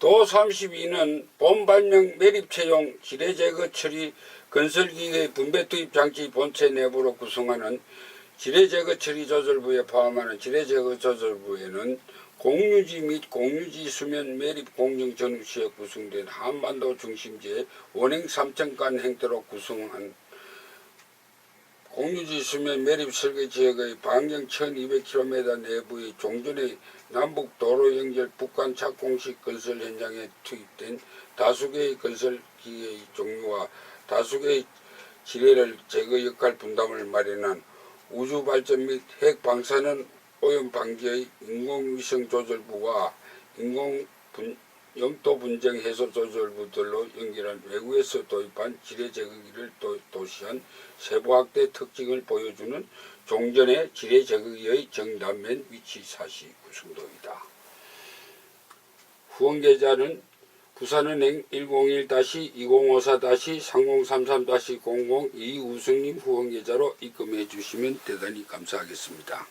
도 32는 본발명 매립 채용 지뢰 제거 처리 건설기계 분배 투입 장치 본체 내부로 구성하는 지뢰 제거 처리 조절부에 포함하는 지뢰 제거 조절부에는 공유지 및 공유지 수면 매립 공정 전후 시에 구성된 한반도 중심지의 원행 3층간 행태로 구성한 공유지 수면 매립 설계 지역의 반경 1200km 내부의 종전의 남북 도로 연결 북한 착공식 건설 현장에 투입된 다수개의 건설 기계의 종류와 다수개의 지뢰를 제거 역할 분담을 마련한 우주 발전 및 핵 방사능 오염 방지의 인공위성 조절부와 인공 분, 영도 분쟁 해소 조절부들로 연결한 외국에서 도입한 지뢰 제거기를 도, 도시한 세부 확대 특징을 보여주는 종전의 지뢰 제거기의 정단면 위치 사시 구성도이다. 후원 계좌는 부산은행 101-2054-3033-00 이우승님 후원 계좌로 입금해 주시면 대단히 감사하겠습니다.